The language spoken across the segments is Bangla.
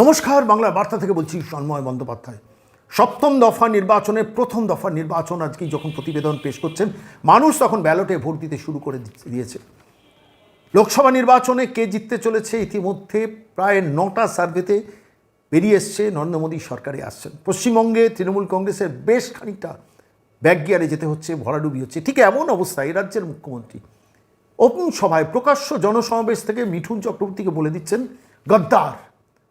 নমস্কার বাংলা বার্তা থেকে বলছি সন্ময় বন্দ্যোপাধ্যায়। সপ্তম দফা নির্বাচনের প্রথম দফা নির্বাচন আজকেই যখন প্রতিবেদন পেশ করছেন, মানুষ তখন ব্যালটে ভোট দিতে শুরু করে দিয়েছে। লোকসভা নির্বাচনে কে জিততে চলেছে ইতিমধ্যে প্রায় নটা সার্ভেতে বেরিয়ে এসছে, নরেন্দ্র মোদী সরকারে আসছেন। পশ্চিমবঙ্গে তৃণমূল কংগ্রেসের বেশ খানিকটা ব্যাক গিয়ারে যেতে হচ্ছে, ভরাডুবি হচ্ছে। ঠিক এমন অবস্থা এই রাজ্যের মুখ্যমন্ত্রী। ওপেন সভায় প্রকাশ্য জনসমাবেশ থেকে মিঠুন চক্রবর্তীকে বলে দিচ্ছেন, গদ্দার।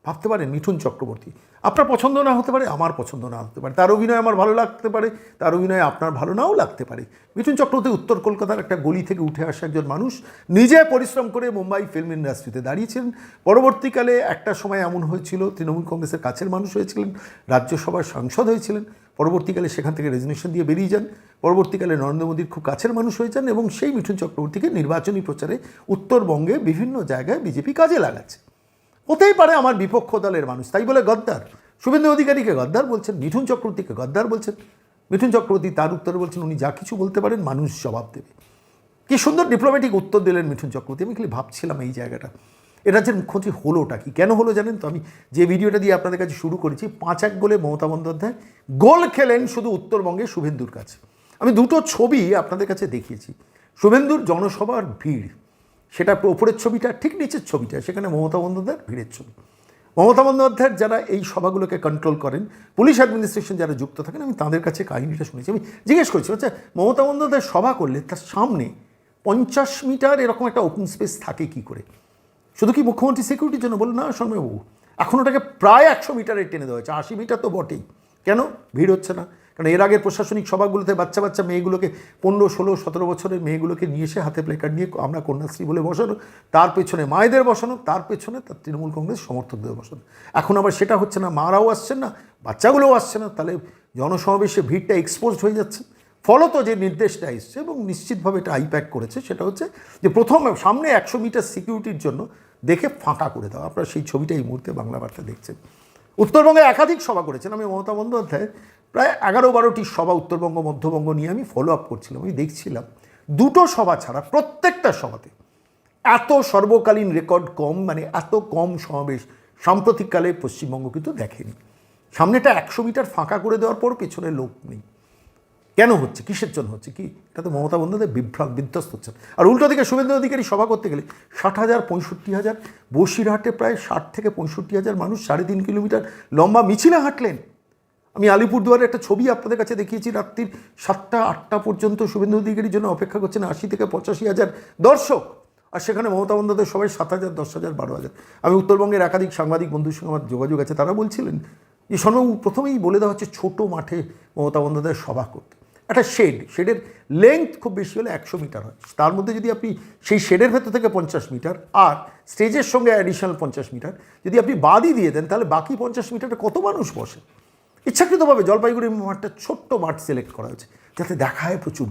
ভাবতে পারেন মিঠুন চক্রবর্তী। আপনার পছন্দ না হতে পারে, আমার পছন্দ না হতে পারে। তার অভিনয় আমার ভালো লাগতে পারে, তার অভিনয় আপনার ভালো নাও লাগতে পারে। মিঠুন চক্রবর্তী উত্তর কলকাতার একটা গলি থেকে উঠে আসা একজন মানুষ, নিজে পরিশ্রম করে মুম্বাই ফিল্ম ইন্ডাস্ট্রিতে দাঁড়িয়েছিলেন। পরবর্তীকালে একটা সময় এমন হয়েছিল, তৃণমূল কংগ্রেসের কাছের মানুষ হয়েছিলেন, রাজ্যসভার সাংসদ হয়েছিলেন। পরবর্তীকালে সেখান থেকে রেজিগনেশন দিয়ে বেরিয়ে যান। পরবর্তীকালে নরেন্দ্র মোদীর খুব কাছের মানুষ হয়ে যান এবং সেই মিঠুন চক্রবর্তীকে নির্বাচনী প্রচারে উত্তরবঙ্গে বিভিন্ন জায়গায় বিজেপি কাজে লাগাচ্ছে। হতেই পারে আমার বিপক্ষ দলের মানুষ, তাই বলে গদ্দার। শুভেন্দু অধিকারীকে গদ্দার বলছেন, মিঠুন চক্রবর্তীকে গদ্দার বলছেন, মিঠুন চক্রবর্তী তার উত্তরে বলছেন, উনি যা কিছু বলতে পারেন মানুষ জবাব দেবে। কি সুন্দর ডিপ্লোম্যাটিক উত্তর দিলেন মিঠুন চক্রবর্তী, আমি খালি ভাবছিলাম এই জায়গাটা। এ রাজ্যের মুখ্যমন্ত্রী হলোটা কি? কেন হলো জানেন তো? আমি যে ভিডিওটা দিয়ে আপনাদের কাছে শুরু করেছি, পাঁচ এক গোলে মমতা বন্দ্যোপাধ্যায় গোল খেলেন শুধু উত্তরবঙ্গে শুভেন্দুর কাছে। আমি দুটো ছবি আপনাদের কাছে দেখিয়েছি। শুভেন্দুর জনসভার ভিড় সেটা ওপরের ছবিটা, ঠিক নিচের ছবিটা, সেখানে মমতা বন্দ্যোপাধ্যায়ের ভিড়ের ছবি। মমতা বন্দ্যোপাধ্যায়ের যারা এই সভাগুলোকে কন্ট্রোল করেন পুলিশ অ্যাডমিনিস্ট্রেশন যারা যুক্ত থাকেন, আমি তাদের কাছে কাহিনিটা শুনেছি। আমি জিজ্ঞেস করছি আচ্ছা মমতা বন্দ্যোপাধ্যায় সভা করলে তার সামনে পঞ্চাশ মিটার এরকম একটা ওপেন স্পেস থাকে কি করে? শুধু কি মুখ্যমন্ত্রী সিকিউরিটির জন্য? বলুন না শর্মাবাবু এখন ওটাকে প্রায় একশো মিটারে টেনে দেওয়া হয়েছে। আশি মিটার তো বটেই। কেন? ভিড় হচ্ছে না। কারণ এর আগে প্রশাসনিক সভাগুলোতে বাচ্চা বাচ্চা মেয়েগুলোকে পনেরো, ষোলো, সতেরো বছরের মেয়েগুলোকে নিয়ে এসে হাতে প্লেকার্ড নিয়ে আমরা কন্যাশ্রী বলে বসানো, তার পেছনে মায়েদের বসানো, তার পেছনে তার তৃণমূল কংগ্রেস সমর্থকদের বসানো। এখন আবার সেটা হচ্ছে না, মারাও আসছেন না, বাচ্চাগুলোও আসছে না, তাহলে জনসমাবেশে ভিড়টা এক্সপোজড হয়ে যাচ্ছে। ফলত যে নির্দেশটা এসছে এবং নিশ্চিতভাবে এটা আইপ্যাক করেছে, সেটা হচ্ছে যে প্রথম সামনে একশো মিটার সিকিউরিটির জন্য দেখে ফাঁকা করে দাও। আপনারা সেই ছবিটা এই মুহূর্তে বাংলা বার্তা দেখছেন। উত্তরবঙ্গে একাধিক সভা করেছেন। আমি মমতা বন্দ্যোপাধ্যায় প্রায় এগারো বারোটি সভা উত্তরবঙ্গ, মধ্যবঙ্গ নিয়ে আমি ফলো আপ করছিলাম। আমি দেখছিলাম দুটো সভা ছাড়া প্রত্যেকটা সভাতে এত সর্বকালীন রেকর্ড কম মানে এত কম সমাবেশ সাম্প্রতিককালে পশ্চিমবঙ্গ কিন্তু দেখেনি। সামনেটা একশো মিটার ফাঁকা করে দেওয়ার পর পেছনে লোক নেই। কেন হচ্ছে? কিসের জন্য হচ্ছে? কি? এটা তো মমতা বন্দ্যোপাধ্যায় বিভ্রাট বিধ্বস্ত হচ্ছেন। আর উল্টো দিকে শুভেন্দু অধিকারী সভা করতে গেলে ষাট হাজার, পঁয়ষট্টি হাজার, বসিরহাটে প্রায় ষাট থেকে পঁয়ষট্টি হাজার মানুষ সাড়ে তিন কিলোমিটার লম্বা মিছিলে হাঁটলেন। আমি আলিপুরদুয়ারে একটা ছবি আপনাদের কাছে দেখিয়েছি, রাত্রির সাতটা, আটটা পর্যন্ত শুভেন্দু অধিকারীর জন্য অপেক্ষা করছেন আশি থেকে পঁচাশি হাজার দর্শক। আর সেখানে মমতা বন্দ্যোপাধ্যায় সবাই সাত হাজার, দশ হাজার, বারো হাজার। আমি উত্তরবঙ্গের একাধিক সাংবাদিক বন্ধুর সঙ্গে আমার যোগাযোগ আছে, তারা বলছিলেন যে সর্ববাবু প্রথমেই বলে দেওয়া হচ্ছে ছোটো মাঠে মমতা বন্দ্যোপাধ্যায় সভা করতে। একটা শেড, শেডের লেংথ খুব বেশি হলে একশো মিটার হয়। তার মধ্যে যদি আপনি সেই শেডের ভেতর থেকে পঞ্চাশ মিটার আর স্টেজের সঙ্গে অ্যাডিশনাল পঞ্চাশ মিটার যদি আপনি বাদই দিয়ে দেন, তাহলে বাকি পঞ্চাশ মিটারে কত মানুষ বসে? ইচ্ছাকৃতভাবে জলপাইগুড়ি মাঠটা ছোট্ট মাঠ সিলেক্ট করা হয়েছে, যাতে দেখায় প্রচুর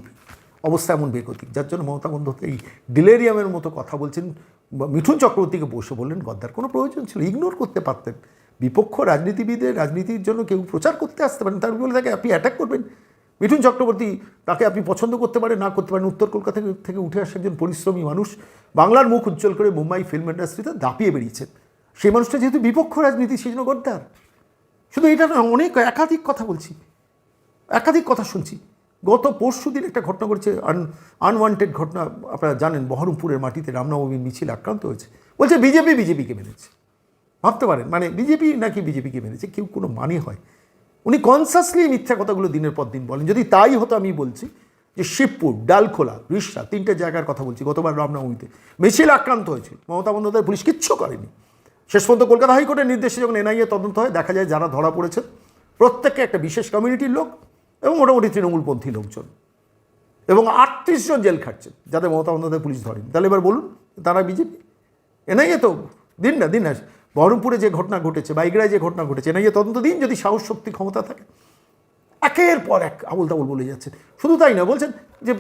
অবস্থা এমন বেগতিক, যার জন্য মমতা বন্দ্যোপাধ্যায় এই ডিলেরিয়ামের মতো কথা বলছেন মিঠুন চক্রবর্তীকে বসে বললেন, গদ্দার, কোনো প্রয়োজন ছিল? ইগনোর করতে পারতেন। বিপক্ষ রাজনীতিবিদের রাজনীতির জন্য কেউ প্রচার করতে আসতে পারেন, তার বলে তাকে আপনি অ্যাটাক করবেন। মিঠুন চক্রবর্তী তাকে আপনি পছন্দ করতে পারেন, না করতে পারেন, উত্তর কলকাতা থেকে- থেকে উঠে আসা একজন পরিশ্রমী মানুষ, বাংলার মুখ উজ্জ্বল করে মুম্বাই ফিল্ম ইন্ডাস্ট্রিতে দাপিয়ে বেরিয়েছেন। সেই মানুষটা যেহেতু বিপক্ষ রাজনীতি, সেই জন্য গদ্দার। শুধু এটা না অনেক একাধিক কথা বলছি। একাধিক কথা শুনছি। গত পরশু দিন একটা ঘটনা ঘটেছে, আন আনওয়ান্টেড ঘটনা, আপনারা জানেন, বহরমপুরের মাটিতে রামনবমীর মিছিল আক্রান্ত হয়েছে। বলছে, বিজেপি বিজেপিকে মেরেছে। ভাবতে পারেন মানে বিজেপি নাকি বিজেপিকে মেরেছে, কেউ কোনো মানে হয়। উনি কনসাসলি মিথ্যা কথাগুলো দিনের পর দিন বলেন। যদি তাই হতো আমি বলছি যে শিবপুর, ডালখোলা, রিসরা, তিনটে জায়গার কথা বলছি, গতবার রামনবমীতে। মিছিল আক্রান্ত হয়েছে। মমতা বন্দ্যোপাধ্যায় পুলিশ কিচ্ছু করেনি। শেষ পর্যন্ত কলকাতা হাইকোর্টের নির্দেশে যখন এনআইএ তদন্ত হয়, দেখা যায় যারা ধরা পড়েছে প্রত্যেককে একটা বিশেষ কমিউনিটির লোক এবং মোটামুটি তৃণমূলপন্থী লোকজন। এবং আটত্রিশ জন জেল খাটছেন, যাদের মমতা বন্দ্যোপাধ্যায় পুলিশ ধরেন। তাহলে এবার বলুন, তারা বিজেপি? এনআইএ তো দিন না দিন না। বহরমপুরে যে ঘটনা ঘটেছে, বাইগড়ায় যে ঘটনা ঘটেছে, এনআইএ তদন্ত দিন যদি সাহস শক্তি ক্ষমতা থাকে? একের পর এক আবুল তাবুল বলে যাচ্ছে। শুধু তাই না বলছেন যে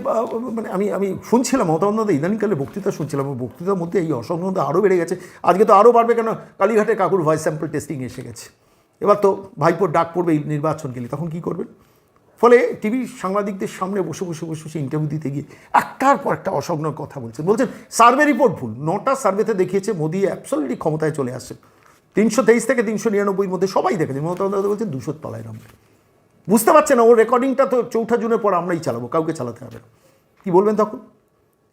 মানে আমি আমি শুনছিলাম, মমতা ইদানিংকালে বক্তৃতা শুনছিলাম বক্তৃতার মধ্যে এই অসংগত আরও বেড়ে গেছে। আজকে তো আরও বাড়বে কেন? কালীঘাটে কাকুর ভয়েস স্যাম্পল টেস্টিং এসে গেছে। এবার তো ভাইপোর ডাক পড়বে এই নির্বাচন গেলে, তখন কি করবেন? ফলে টিভি সাংবাদিকদের সামনে বসে বসে বসে বসে ইন্টারভিউ দিতে গিয়ে একটার পর একটা অসংজ্ঞ কথা বলছেন। বলছেন সার্ভে রিপোর্ট ভুল। নটা সার্ভেতে দেখিয়েছে মোদি অ্যাবসলিটলি ক্ষমতায় চলে আসছেন। তিনশো তেইশ থেকে তিনশো নিরানব্বইয়ের মধ্যে সবাই দেখেছে। মমতা বন্দ্যোপাধ্যায় বলছে দুশোর তলায় নামবে। বুঝতে পারছে না, ওর রেকর্ডিংটা তো চৌঠা জুনের পর আমরাই চালাবো, কাউকে চালাতে হবে কী বলবেন তখন?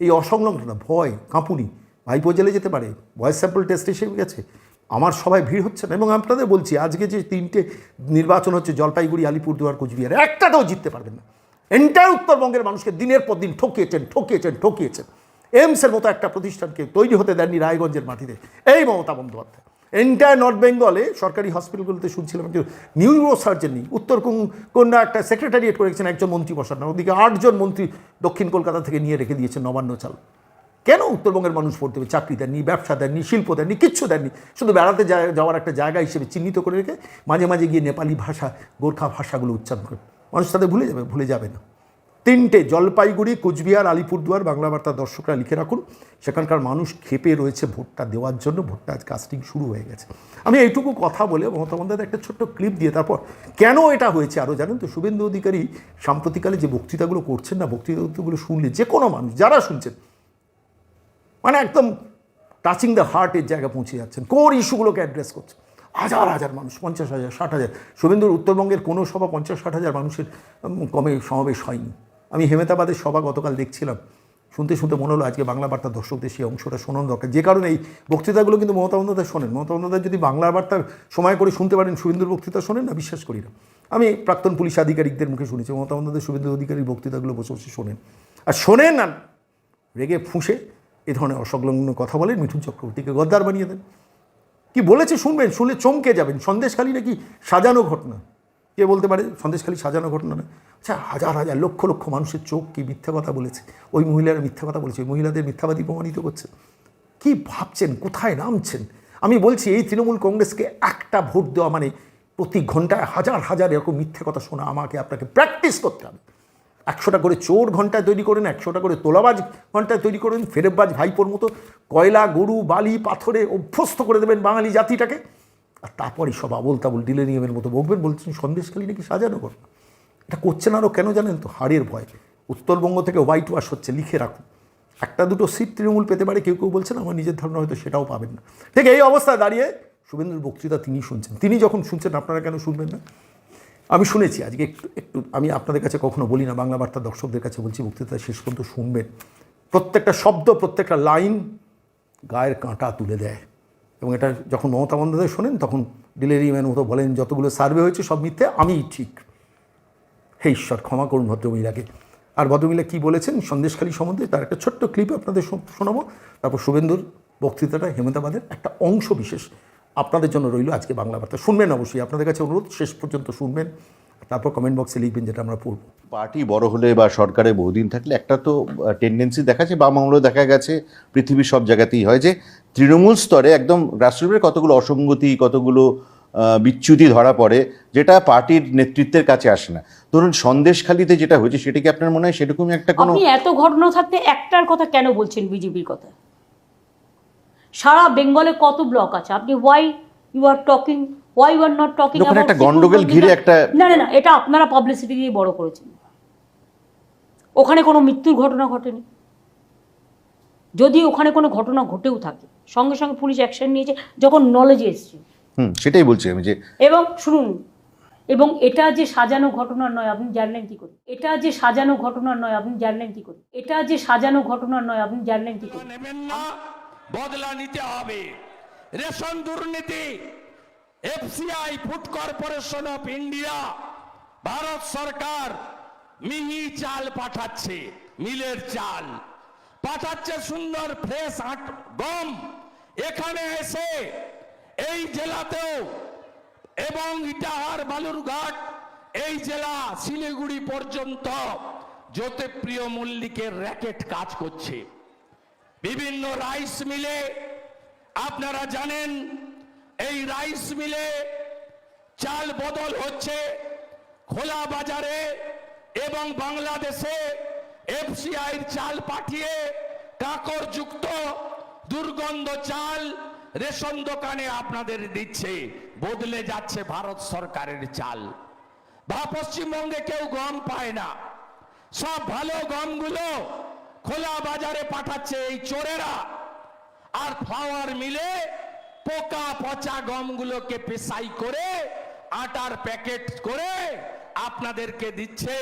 এই অসংলগ্নতা ভয়, কাঁপুনি। ভাইপো জেলে যেতে পারে ভয়েস স্যাম্পল টেস্ট এসে গেছে। আমার সবাই ভিড় হচ্ছে না, এবং আপনাদের বলছি, আজকে যে তিনটে নির্বাচন হচ্ছে, জলপাইগুড়ি, আলিপুরদুয়ার, কোচবিহার, একটাতেও জিততে পারবেন না। এন্টায়ার উত্তরবঙ্গের মানুষকে দিনের পর দিন ঠকিয়েছেন ঠকিয়েছেন ঠকিয়েছেন। এমসের মতো একটা প্রতিষ্ঠানকে তৈরি হতে দেননি রায়গঞ্জের মাটিতে। এই মমতা বন্দ্যোপাধ্যায়। এন্টায়ার নর্থ বেঙ্গলে সরকারি হসপিটালগুলোতে শুনছিলাম যে নিউরো সার্জন নেই উত্তর কোন- কন্যা একটা সেক্রেটারিয়েট করেছেন একজন মন্ত্রী বসানো ওদিকে আটজন মন্ত্রী দক্ষিণ কলকাতা থেকে নিয়ে রেখে দিয়েছেন নবান্ন চাল। কেন উত্তরবঙ্গের মানুষ ভোট দেবে চাকরি দেননি, ব্যবসা দেননি, শিল্প দেননি, কিচ্ছু দেননি। শুধু বেড়াতে যাওয়ার একটা জায়গা হিসেবে চিহ্নিত করে রেখে মাঝে মাঝে গিয়ে নেপালি ভাষা, গোর্খা ভাষাগুলো উচ্চারণ করে মানুষ তাদের ভুলে যাবে ভুলে যাবে না। তিনটে, জলপাইগুড়ি, কোচবিহার, আলিপুরদুয়ার, বাংলা বার্তা দর্শকরা লিখে রাখুন। সেখানকার মানুষ ক্ষেপে রয়েছে ভোটটা দেওয়ার জন্য, ভোটটা আজ কাস্টিং শুরু হয়ে গেছে। আমি এইটুকু কথা বলে মমতা বন্দ্যোপাধ্যায় একটা ছোট্ট ক্লিপ দিয়ে তারপর কেন এটা হয়েছে আরও জানেন তো? শুভেন্দু অধিকারী সাম্প্রতিককালে যে বক্তৃতাগুলো করছেন না, বক্তৃতাগুলো শুনলে যে কোনো মানুষ, যারা শুনছেন মানে একদম টাচিং দ্য হার্টের জায়গা পৌঁছে যাচ্ছেন কোর ইস্যুগুলোকে অ্যাড্রেস করছেন। হাজার হাজার মানুষ, পঞ্চাশ হাজার, ষাট হাজার। শুভেন্দুর উত্তরবঙ্গের কোনো সভা পঞ্চাশ, ষাট হাজার মানুষের কমে সমাবেশ হয়নি। আমি হেমেতাবাদের সভা গতকাল দেখছিলাম। শুনতে শুনতে মনে হলো আজকে বাংলা বার্তা দর্শকদের সেই অংশটা শোনানো দরকার। যে কারণে এই বক্তৃতাগুলো কিন্তু মমতা বন্দ্যোপাধ্যায় শোনেন। মমতা বন্দ্যোপাধ্যায় যদি বাংলা বার্তার সময় করে শুনতে পারেন, শুভেন্দুর বক্তৃতা শোনেন, না বিশ্বাস করি না। আমি প্রাক্তন পুলিশ আধিকারিকদের মুখে শুনেছি, মমতা বন্দ্যোপাধ্যায়, শুভেন্দু অধিকারীর বক্তৃতাগুলো বসে বসে শোনেন। আর শোনেন না রেগে ফুঁসে এ ধরনের অসংলগ্ন কথা বলেন মিঠুন চক্রবর্তীকে গদ্দার বানিয়ে দেন। কি বলেছে শুনবেন? শুনলে চমকে যাবেন। সন্দেশখালী নাকি সাজানো ঘটনা? কে বলতে পারে? সন্দেশখালী সাজানো ঘটনা না আচ্ছা হাজার হাজার, লক্ষ লক্ষ মানুষের চোখ কি মিথ্যা কথা বলেছে? ওই মহিলারা মিথ্যা কথা বলেছে, ওই মহিলাদের মিথ্যাবাদী প্রমাণিত করছে। কি ভাবছেন? কোথায় নামছেন? আমি বলছি, এই তৃণমূল কংগ্রেসকে একটা ভোট দেওয়া মানে প্রতি ঘন্টায় হাজার হাজার এরকম মিথ্যে কথা শোনা, আমাকে আপনাকে প্র্যাকটিস করতে হবে। একশোটা করে চোর ঘন্টায় তৈরি করেন একশোটা করে তোলাবাজ ঘন্টায় তৈরি করেন ফেরেববাজ ভাইপোর মতো কয়লা, গরু, বালি, পাথরে অভ্যস্ত করে দেবেন বাঙালি জাতিটাকে। আর তারপরই সব আবল তাবল ডিলেনিয়ামের মতো বকবেন, বলছেন, সন্দেশখালী নাকি সাজানো ঘটনা এটা করছেন আরও কেন জানেন তো? হাড়ের ভয়। উত্তরবঙ্গ থেকে হোয়াইট ওয়াশ হচ্ছে, লিখে রাখুন। একটা দুটো সিট তৃণমূল পেতে পারে, কেউ কেউ বলছেন, আমার নিজের ধারণা হয়তো সেটাও পাবেন না। ঠিক এই অবস্থায় দাঁড়িয়ে শুভেন্দুর বক্তৃতা তিনি শুনছেন। তিনি যখন শুনছেন, আপনারা কেন শুনবেন না? আমি শুনেছি আজকে একটু একটু, আমি আপনাদের কাছে কখনো বলি না, বাংলা বার্তা দর্শকদের কাছে বলছি বক্তৃতা শেষ পর্যন্ত শুনবেন। প্রত্যেকটা শব্দ, প্রত্যেকটা লাইন গায়ের কাঁটা তুলে দেয়। এবং এটা যখন মমতা বন্দ্যোপাধ্যায় শোনেন, তখন ডিলেরি ম্যান মতো বলেন, যতগুলো সার্ভে হয়েছে, সব মিথ্যে, আমিই ঠিক। হে ঈশ্বর, ক্ষমা করুন ভদ্রমহিলাকে। আর ভদ্রমহিলা কী বলেছেন? সন্দেশখালী সম্বন্ধে তার একটা ছোট্ট ক্লিপ আপনাদের শোনাবো। তারপর শুভেন্দুর বক্তৃতাটা হেমন্তাবাদের একটা অংশ বিশেষ আপনাদের জন্য রইল আজকে বাংলা বার্তা। শুনবেন অবশ্যই। আপনাদের কাছে অনুরোধ, শেষ পর্যন্ত শুনবেন। তারপর কমেন্ট বক্সে লিখবেন যেটা আমরা পড়ব। পার্টি বড় হলে বা সরকারে বহুদিন থাকলে একটা তো টেন্ডেন্সি দেখা যায় বাম দেখা গেছে, পৃথিবীর সব জায়গাতেই হয় যে তৃণমূল স্তরে একদম রাষ্ট্রীয় কতগুলো অসঙ্গতি কতগুলো বিচ্যুতি ধরা পড়ে যেটা পার্টির নেতৃত্বের কাছে আসে না। ধরুন সন্দেশখালিতে যেটা হয়েছে সেটা কি আপনার মনে হয় সেরকমই একটা কোনো এত ঘটনা থাকতে একটার কথা কেন বলছেন বিজেপির কথা? সারা বেঙ্গলে কত ব্লক আছে? আপনি why you are talking why you are not talking একটা গন্ডগোল ঘিরে একটা- না না না এটা আপনারা পাবলিসিটি দিয়ে বড় করেছেন। ওখানে কোনো মৃত্যুর ঘটনা ঘটেনি। যদি ওখানে কোনো ঘটনা ঘটেও থাকে সঙ্গে সঙ্গে পুলিশ অ্যাকশন নিয়েছে যখন নলেজে এসছে। হুম সেটাই বলছি আমি যে এবং শুনুন এবং এটা যে সাজানো ঘটনা নয় আপনি জানলেন কি করে? এটা যে সাজানো ঘটনা নয় আপনি জানলেন কি করে? এটা যে সাজানো ঘটনা নয় আপনি জানলেন কি করে? নেবেন না বদলা নিতে হবে। রেশন দুর্নীতি FCI food corporation of India Bharat সরকার মিহি চাল পাঠাচ্ছে মিলের চাল। পাঠাচ্ছে সুন্দর ফ্রেশ গম। এখানে এসে এই জেলাতেও এবং ইটাহার বালুরঘাট এই জেলা শিলিগুড়ি পর্যন্ত জ্যোতিপ্রিয় মল্লিকের র্যাকেট কাজ করছে। বিভিন্ন রাইস মিলে, আপনারা জানেন, এই রাইস মিলে চাল বদল হচ্ছে খোলা বাজারে এবং বাংলাদেশে এফসিআইর চাল পাঠিয়ে কাকর যুক্ত দুর্গন্ধ চাল রেশন দোকানে আপনাদের দিচ্ছে। বদলে যাচ্ছে ভারত সরকারের চাল। বা পশ্চিমবঙ্গে কেউ গম পায় না। সব ভালো গমগুলো খোলা বাজারে পাঠাচ্ছে এই চোরেরা। আর ফ্লাওয়ার মিলে পোকা পচা গমগুলোকে পেশাই করে, আটার প্যাকেট করে আপনাদেরকে দিচ্ছে,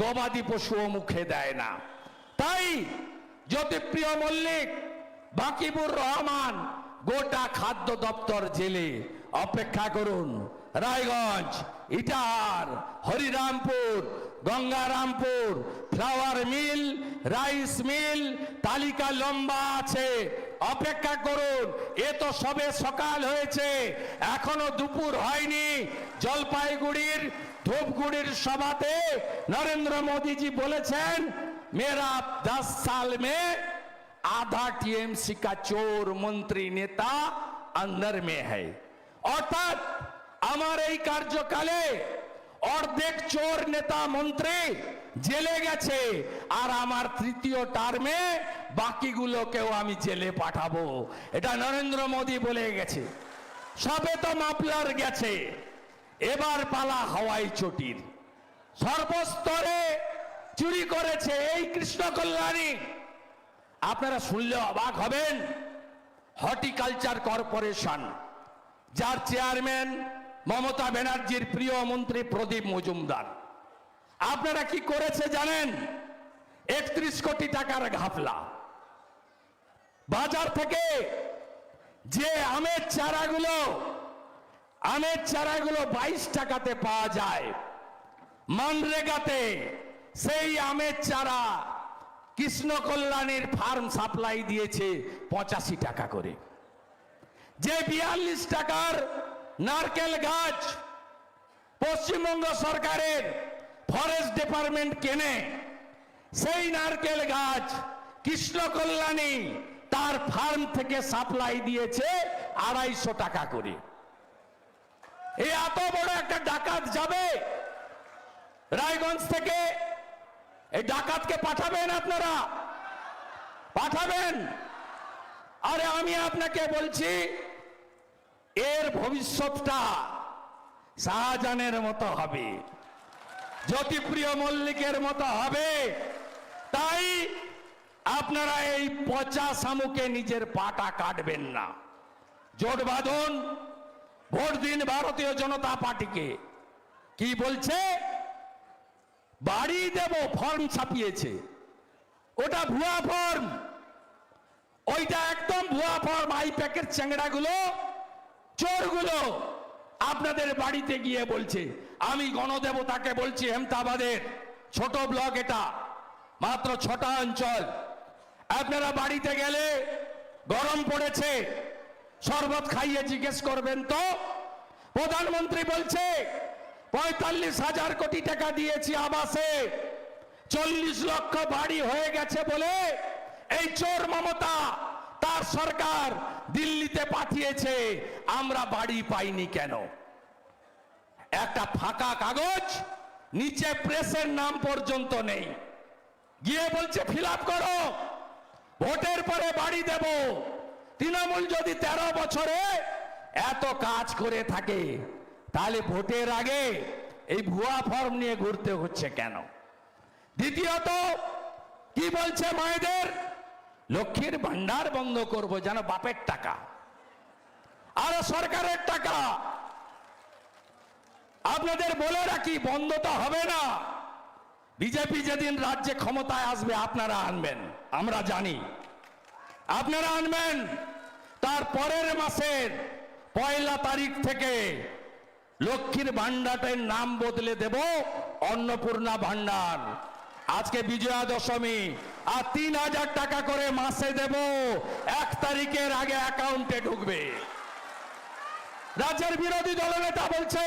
গবাদি পশুও মুখে দেয় না। তাই জ্যোতিপ্রিয় মল্লিক বাকিবুর রহমান গোটা খাদ্য দপ্তর জেলে অপেক্ষা করুন, Raiganj Itahar Harirampur, Gangarampur, flower mill, rice mill, তালিকা লম্বা আছে, অপেক্ষা করুন। এ তো সবে সকাল হয়েছে, এখনও দুপুর হয়নি, জলপাইগুড়ির ধূপগুড়ির সভাতে নরেন্দ্র মোদীজি বলেছেন মেরা দশ সাল মে आधा टीएमसी का चोर मंत्री नेता अंदर में है অর্থাৎ আমার এই কার্যকালে অর্ধেক চোর নেতা মন্ত্রী জেলে গেছে আর আমার তৃতীয় টার্মে বাকিগুলোকেও আমি জেলে পাঠাবো এটা নরেন্দ্র মোদী বলে গেছে সবে তো মাপলার গেছে এবার পালা হাওয়াই চটির। সর্বস্তরে চুরি করেছে এই কৃষ্ণ কল্যাণী। আপনারা শুনলে অবাক হবেন। হর্টিকালচার কর্পোরেশন, যার চেয়ারম্যান মমতা ব্যানার্জির প্রিয় মন্ত্রী প্রদীপ মজুমদার। আপনারা কি করেছে জানেন? একত্রিশ কোটি টাকার ঘাপলা। বাজার থেকে যে আমের চারাগুলো আমের চারাগুলো বাইশ টাকাতে পাওয়া যায়। মানরেগাতে সেই আমের চারা কৃষ্ণ কল্যাণীর ফার্ম সাপ্লাই দিয়েছে পঁচাশি টাকা করে। যে বিয়াল্লিশ টাকার নারকেল গাছ পশ্চিমবঙ্গ সরকারের ফরেস্ট ডিপার্টমেন্ট কেনে, সেই নারকেল গাছ কৃষ্ণ কল্যাণী তার ফার্ম থেকে সাপ্লাই দিয়েছে আড়াইশো টাকা করে। এই এত বড় একটা ডাকাত যাবে? রায়গঞ্জ থেকে এই ডাকাতকে পাঠাবেন আপনারা? পাঠাবেন? আরে আমি আপনাকে বলছি, এর ভবিষ্যৎটা শাহজাহানের মতো হবে। জ্যোতিপ্রিয় মল্লিকের মতো হবে। তাই আপনারা এই পচা শামুকে নিজের পাটা কাটবেন না। জোট বাঁধুন ভোট দিন ভারতীয় জনতা পার্টিকে। কি বলছে? বাড়ি দেব, ফর্ম ছাপিয়েছে। ওটা ভুয়া ফর্ম। ওইটা একদম ভুয়া ফর্ম। আই প্যাকের চ্যাংড়াগুলো, চোরগুলো আপনাদের বাড়িতে গিয়ে বলছে। আমি গণদেবতাকে বলছি হেমতাবাদের, ছোট ব্লক এটা, মাত্র ছটা অঞ্চল। আপনারা বাড়িতে গেলে গরম পড়েছে। শরবত খাইয়ে জিজ্ঞেস করবেন তো? প্রধানমন্ত্রী বলছে, পঁয়তাল্লিশ হাজার কোটি টাকা দিয়েছি আবাসে, চল্লিশ লক্ষ বাড়ি হয়ে গেছে বলে এই চোর মমতা তার সরকার দিল্লিতে পাঠিয়েছে, আমরা বাড়ি পাইনি কেন? একটা ফাঁকা কাগজ, নিচে প্রেসের নাম পর্যন্ত নেই। গিয়ে বলছে, ফিল করো, ভোটের পরে বাড়ি দেব। তৃণমূল যদি তেরো বছরে এত কাজ করে থাকে, তাহলে ভোটের আগে এই ভুয়া ফর্ম নিয়ে ঘুরতে হচ্ছে কেন? দ্বিতীয়ত, কি বলছে মায়েদের? লক্ষ্মীর ভান্ডার বন্ধ করব যেন বাপের টাকা। আর সরকারের টাকা। আপনাদের বলে রাখি, বন্ধ তো হবে না। বিজেপি যেদিন রাজ্যে ক্ষমতায় আসবে, আপনারা আনবেন। আমরা জানি। আপনারা আনবেন। তার পরের মাসের পয়লা তারিখ থেকে লক্ষ্মীর ভান্ডারের নাম বদলে দেব, অন্নপূর্ণা ভান্ডার আজকে বিজয়া দশমী আর তিন হাজার টাকা করে মাসে দেব, এক তারিখের আগে অ্যাকাউন্টে ঢুকবে। রাজ্যের বিরোধী দলনেতা বলছে,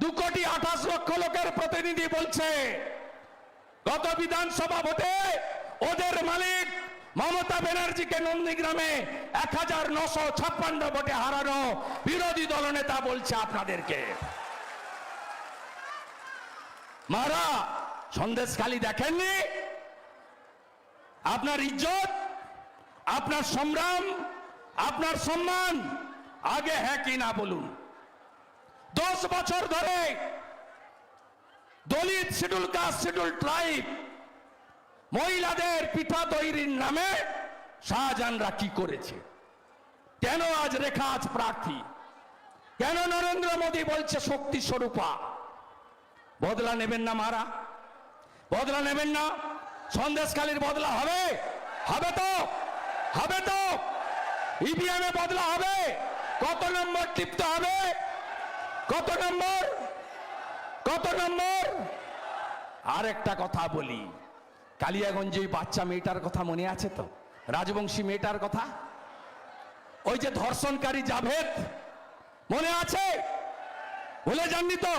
দু কোটি আঠাশ লক্ষ লোকের প্রতিনিধি বলছে, গত বিধানসভা ভোটে ওদের মালিক মমতা ব্যানার্জিকে নন্দীগ্রামে এক হাজার নশো ছাপ্পান্ন ভোটে হারানো বিরোধী দলনেতা বলছে আপনাদেরকে। মারা সন্দেশখালি দেখেননি? আপনার ইজ্জত, আপনার সংগ্রাম আপনার সম্মান, আগে হ্যাঁ কি না বলুন। দশ বছর ধরে Dalit schedule caste schedule tribe মহিলাদের পিঠা তৈরির নামে শাহজাহানরা কি করেছে? কেন আজ রেখা আজ প্রার্থী? কেন নরেন্দ্র মোদী বলছে শক্তি স্বরূপা? বদলা নেবেন না মারা। বদলা নেবেন না। সন্দেশখালীর বদলা হবে। হবে তো। হবে তো। ইভিএম এ বদলা হবে। কত নম্বর টিপতে হবে? কত নম্বর? কত নম্বর? আর একটা কথা বলি। কালিয়াগঞ্জে বাচ্চা মেয়েটার কথা মনে আছে তো? রাজবংশী মেয়েটার কথা? ওই যে ধর্ষণকারী জাভেদ, মনে আছে? ভুলে যাননি তো?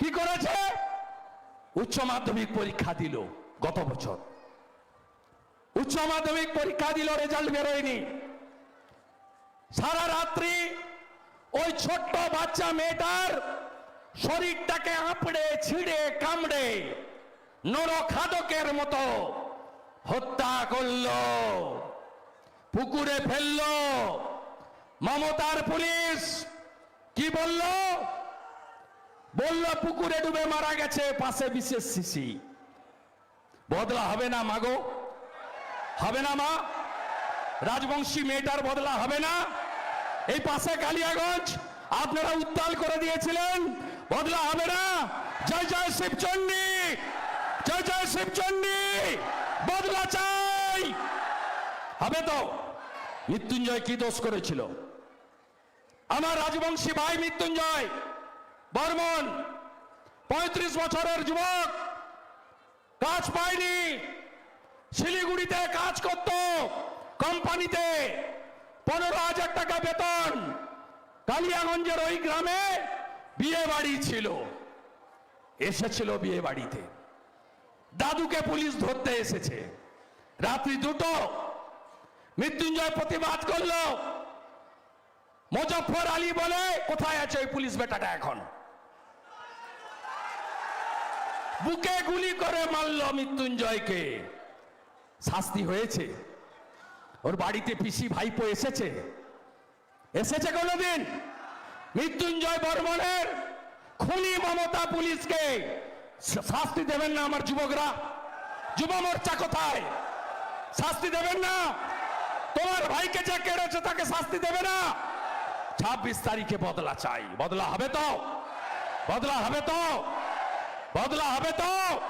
কি করেছে? উচ্চ মাধ্যমিক পরীক্ষা দিল গত বছর। উচ্চ মাধ্যমিক পরীক্ষা দিল, রেজাল্ট বেরোয়নি। সারা রাত্রি ওই ছোট্ট বাচ্চা মেয়েটার শরীরটাকে আঁপড়ে, ছিঁড়ে, কামড়ে নরখাদকের মতো হত্যা করল, পুকুরে ফেলল। মমতার পুলিশ কি বলল? বলল, পুকুরে ডুবে মারা গেছে, পাশে বিশেষ শিশি বদলা হবে না মাগো হবে না মা। রাজবংশী মেয়েটার বদলা হবে না। এই পাশে কালিয়াগঞ্জ, আপনারা উত্তাল করে দিয়েছিলেন, বদলা হবে না। জয় জয় শিবচন্ডী। জয় জয় শিবচন্ডী, বদলা চাই। হবে তো? মৃত্যুঞ্জয় কি দোষ করেছিল? আমার রাজবংশী ভাই মৃত্যুঞ্জয়, বর্মন, পঁয়ত্রিশ বছরের যুবক, কাজ পায়নি। শিলিগুড়িতে কাজ করত, কোম্পানিতে। পনেরো হাজার টাকা বেতন। কালিয়াগঞ্জের ওই গ্রামে বিয়ে বাড়ি ছিল। এসেছিল বিয়ে বাড়িতে দাদুকে পুলিশ ধরতে এসেছে। রাত্রি দুটো মৃত্যুঞ্জয় প্রতিবাদ করল। মুজফর আলী বলে, কোথায় আছে ওই পুলিশ বেটাটা এখন? বুকে গুলি করে মারল মৃত্যুঞ্জয়কে। শাস্তি হয়েছে। ওর বাড়িতে পিসি ভাইপো এসেছে। এসেছে কোনোদিন? মৃত্যুঞ্জয় বর্মনের খুনি মমতা পুলিশকে শাস্তি দেবেন না আমার যুবকরা। যুব মোর্চা কোথায়? শাস্তি দেবেন না? তোমার ভাইকে যে কেড়েছে তাকে শাস্তি দেবে না? ছাব্বিশ তারিখে বদলা চাই। বদলা হবে তো? বদলা হবে তো? বদলা হবে তো?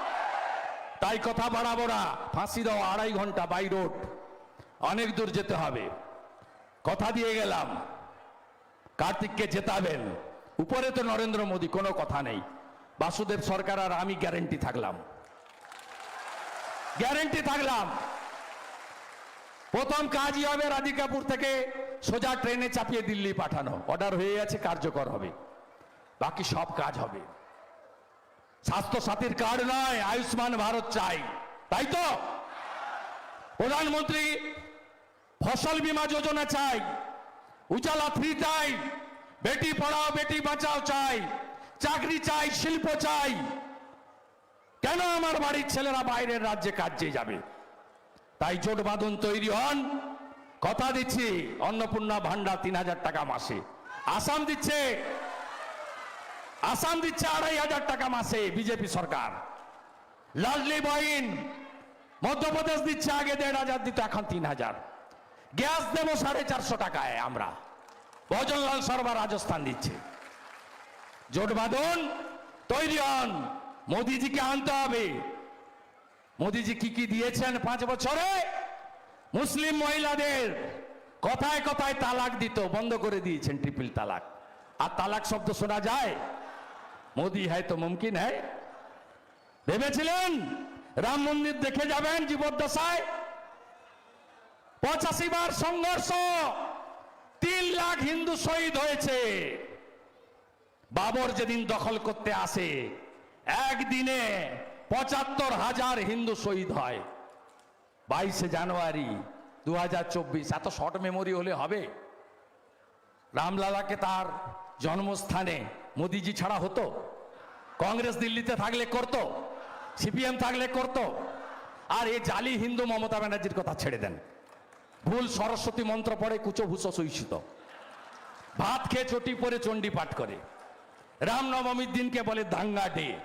তাই কথা বাড়াবো না। ফাঁসি দাও আড়াই ঘণ্টা বাই রোড। অনেক দূর যেতে হবে। কথা দিয়ে গেলাম। কার্তিককে জেতাবেন। উপরে তো নরেন্দ্র মোদী, কোনো কথা নেই। বাসুদেব সরকার আর আমি গ্যারেন্টি থাকলাম। গ্যারেন্টি থাকলাম। প্রথম কাজই হবে রাধিকাপুর থেকে সোজা ট্রেনে চাপিয়ে দিল্লি পাঠানো। অর্ডার হয়ে গেছে, কার্যকর হবে। বাকি সব কাজ হবে। স্বাস্থ্য সাথীর কার্ড নয়, আয়ুষ্মান ভারত চাই। তাই তো? প্রধানমন্ত্রী ফসল বীমা যোজনা চাই। উজালা থ্রি চাই বেটি পড়াও, বেটি বাঁচাও চাই। চাকরি চাই, শিল্প চাই। কেন আমার বাড়ির ছেলেরা বাইরের রাজ্যে কাজে যাবে? তাই জোট বাঁধন তৈরি হন। কথা দিচ্ছি, অন্নপূর্ণা ভান্ডার তিন হাজার টাকা মাসে। আসাম দিচ্ছে আসাম দিচ্ছে আড়াই হাজার টাকা মাসে বিজেপি সরকার। লাডলি বহিন মধ্যপ্রদেশ দিচ্ছে আগে দেড় হাজার, দিত এখন তিন হাজার। গ্যাস দেবো সাড়ে চারশো টাকায় আমরা। ভজনলাল শর্মা রাজস্থান দিচ্ছে। জোট বাঁধন, তৈরি হন। মোদিজিকে আনতে হবে। মোদিজি কি কি দিয়েছেন পাঁচ বছরে? মুসলিম মহিলাদের কথায় কথায় তালাক দিত, বন্ধ করে দিয়েছেন ট্রিপল তালাক। আর তালাক শব্দ শোনা যায়? মোদি হ্যায় তো মুমকিন হ্যায় ভেবেছিলেন? রাম মন্দির দেখে যাবেন জীবদ্দশায়। পঁচাশি বার সংঘর্ষ, তিন লাখ হিন্দু শহীদ হয়েছে। বাবর যেদিন দখল করতে আসে, একদিনে পঁচাত্তর হাজার হিন্দু শহীদ হয়। বাইশে জানুয়ারি দু হাজার চব্বিশ, এত শর্ট মেমোরি হলে হবে। রামলালাকে তার জন্মস্থানে মোদিজি ছাড়া হতো। কংগ্রেস দিল্লিতে থাকলে করত, সিপিএম থাকলে করত। আর এই জালি হিন্দু মমতা ব্যানার্জির কথা ছেড়ে দেন। ভুল সরস্বতী মন্ত্র পড়ে কুচভূষ সৈষিত ভাত খেয়ে চটি পরে চণ্ডী পাঠ করে। রামনবমীর দিনকে বলে দাঙ্গা ডে।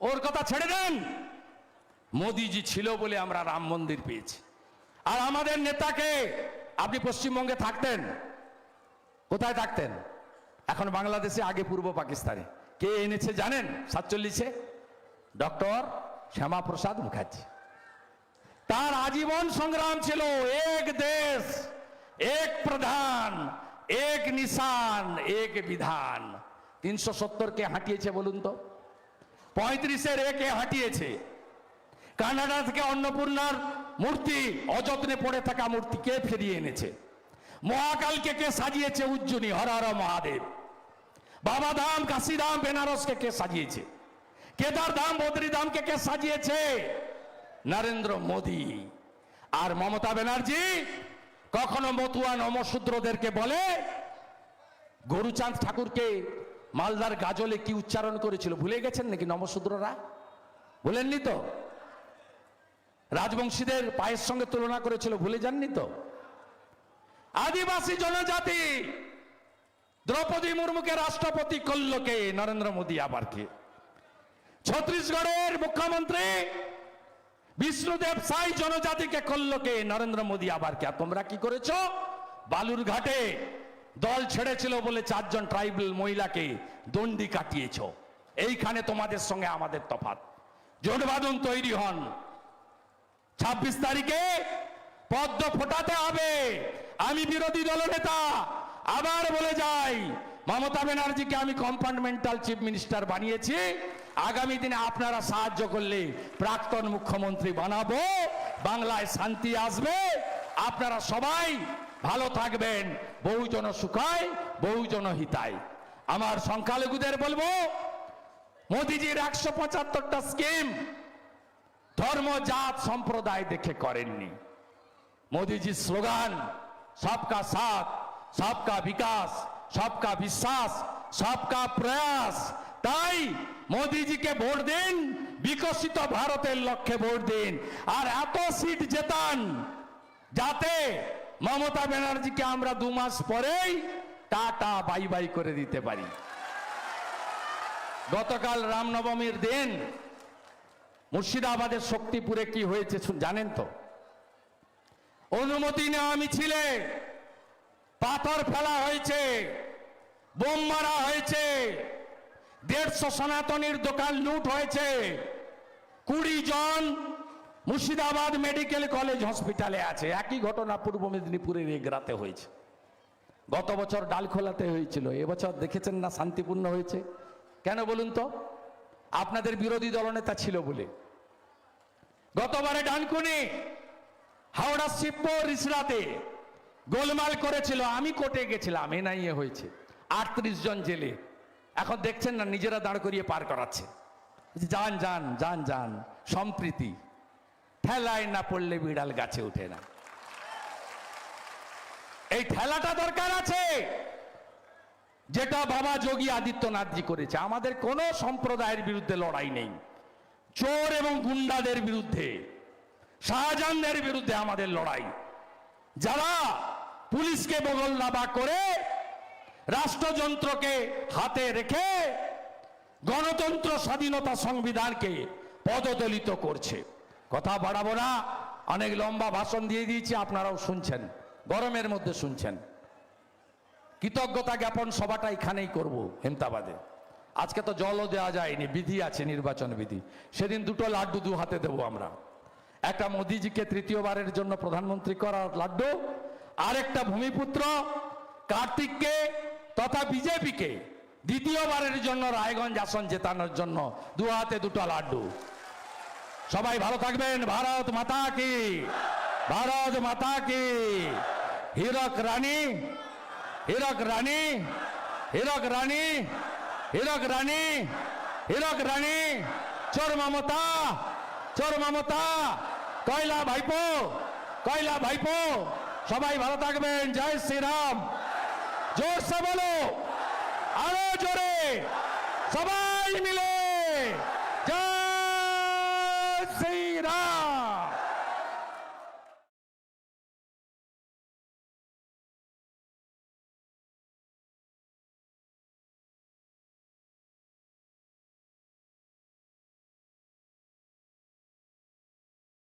ওর কথা ছেড়ে দেন। মোদিজি ছিল বলে আমরা রাম মন্দির পেয়েছি। আর আমাদের নেতাকে আপনি পশ্চিমবঙ্গে থাকতেন? কোথায় থাকতেন? এখন বাংলাদেশে, আগে পূর্ব পাকিস্তানে। কে এনেছে জানেন? সাতচল্লিশে? ডক্টর শ্যামাপ্রসাদ মুখার্জি। তার আজীবন সংগ্রাম ছিল এক দেশ, এক প্রধান। এক নিশান, এক বিধান। তিনশো সত্তরকে হাঁটিয়েছে বলুন তো। পঁয়ত্রিশের একে হাঁটিয়েছে। কানাডা থেকে অন্নপূর্ণার মূর্তি, অযত্নে পড়ে থাকা মূর্তি কে ফিরিয়ে এনেছে? মহাকালকে কে সাজিয়েছে উজ্জনী হর হর মহাদেব। বাবা ধাম কাশিধাম বেনারসকে কে সাজিয়েছে? কেদার ধাম, বদ্রী ধামকে কে সাজিয়েছে? নরেন্দ্র মোদী। আর মমতা ব্যানার্জি কখনো মতুয়া নমশূদ্রদেরকে বলে, গরুচাঁদ ঠাকুরকে মালদার গাজলে কি উচ্চারণ করেছিল? ভুলে গেছেন নাকি নমশূদ্ররা? ভুলেননি তো? রাজবংশীদের পায়ের সঙ্গে তুলনা করেছিল, ভুলে যাননি তো? আদিবাসী জনজাতি, দ্রৌপদী মুর্মুকে রাষ্ট্রপতি করলকে নরেন্দ্র মোদী আবার কে? ছত্তিশগড়ের মুখ্যমন্ত্রী বিষ্ণুদেব সাই জনজাতিকে করলকে নরেন্দ্র মোদী আবার কে? তোমরা কি করেছ? বালুর ঘাটে দল ছেড়েছিল বলে চারজন ট্রাইবাল মহিলাকে দণ্ডি কাটিয়েছ। এইখানে তোমাদের সঙ্গে আমাদের তফাৎ। জোটবাদন তৈরি হন। ছাব্বিশ তারিখে পদ্ম ফোটাতে হবে। আমি বিরোধী দলনেতা, আবার বলে যাই মমতা ব্যানার্জিকে আমি কম্পার্টমেন্টাল চিফ মিনিস্টার বানিয়েছি। আগামী দিনে আপনারা সাহায্য করলে প্রাক্তন মুখ্যমন্ত্রী বানাবো, বাংলায় শান্তি আসবে। আপনারা সবাই ভালো থাকবেন, বহুজন সুখায়, বহুজন হিতায়। আমার সংখ্যালঘুদের বলব, মোদিজির একশো পঁচাত্তরটা স্কিম ধর্ম, জাত, সম্প্রদায় দেখে করেননি। মোদিজির স্লোগান, সবকা সাথ, সবকা বিকাশ সবকা বিশ্বাস, সবকা প্রয়াস। তাই মোদিজিকে ভোট দিন, বিকশিত ভারতের লক্ষ্যে ভোট দিন। আর এত সিট জেতান, যাতে মমতা ব্যানার্জিকে আমরা দু মাস পরেই টাটা, বাই বাই করে দিতে পারি। গতকাল রামনবমীর দিন মুর্শিদাবাদের শক্তিপুরে কি হয়েছে জানেন তো? অনুমতি নেওয়া মিছিলে পাথর ফেলা হয়েছে, বোম মারা হয়েছে, দেড়শো সনাতনীর দোকান লুট হয়েছে। কুড়ি জন মুর্শিদাবাদ মেডিকেল কলেজ হসপিটালে আছে। একই ঘটনা পূর্ব মেদিনীপুরের এগরাতে হয়েছে। গত বছর ডালখোলাতে হয়েছিল, এবছর দেখেছেন না শান্তিপূর্ণ হয়েছে? কেন বলুন তো? আপনাদের বিরোধী দলনেতা ছিল বলে। গতবারে ডানকুনি, হাওড়া শিবপুর, রিসরাতে গোলমাল করেছিল, আমি কোর্টে গেছিলাম, এনআইএ হয়েছে। আটত্রিশ জন জেলে। এখন দেখছেন না, নিজেরা দাঁড় করিয়ে পার করাচ্ছে। যান যান যান যান, সম্প্রীতি। ঠেলায় না পড়লে বিড়াল গাছে ওঠে না। এই ঠেলাটা দরকার আছে। যেটা বাবা যোগী আদিত্যনাথজি করেছে। আমাদের কোনো সম্প্রদায়ের বিরুদ্ধে লড়াই নেই। চোর এবং গুন্ডাদের বিরুদ্ধে, শাহজাহানদের বিরুদ্ধে আমাদের লড়াই। যারা পুলিশকে বগল নাবা করে রাষ্ট্রযন্ত্রকে হাতে রেখে গণতন্ত্র স্বাধীনতা সংবিধানকে পদদলিত করছে। কথা বাড়াবো না, অনেক লম্বা ভাষণ দিয়ে দিয়েছি, আপনারাও শুনছেন, গরমের মধ্যে শুনছেন। কৃতজ্ঞতা জ্ঞাপন সভাটা এখানেই করব হেমতাবাদে। আজকে তো জলও দেওয়া যায়নি, বিধি আছে, নির্বাচন বিধি। সেদিন দুটো লাড্ডু দু হাতে দেবো আমরা। একটা মোদিজিকে তৃতীয়বারের জন্য প্রধানমন্ত্রী করার লাড্ডু আরেকটা ভূমিপুত্র, কার্তিককে তথা বিজেপিকে দ্বিতীয়বারের জন্য রায়গঞ্জ আসন জেতানোর জন্য দু হাতে দুটো লাড্ডু। সবাই ভালো থাকবেন। ভারত মাতা কি? ভারত মাতা কি? হীরক রানী? হীরক রানী? হীরক রানী? হীরক রানী? হীরক রানী? চোর মমতা? চোর মমতা? কয়লা ভাইপো? কয়লা ভাইপো? সবাই ভালো থাকবেন জয় শ্রীরাম। জোর জোরসে বলো আরও জোরে সবাই মিলে জয় শ্রীরাম।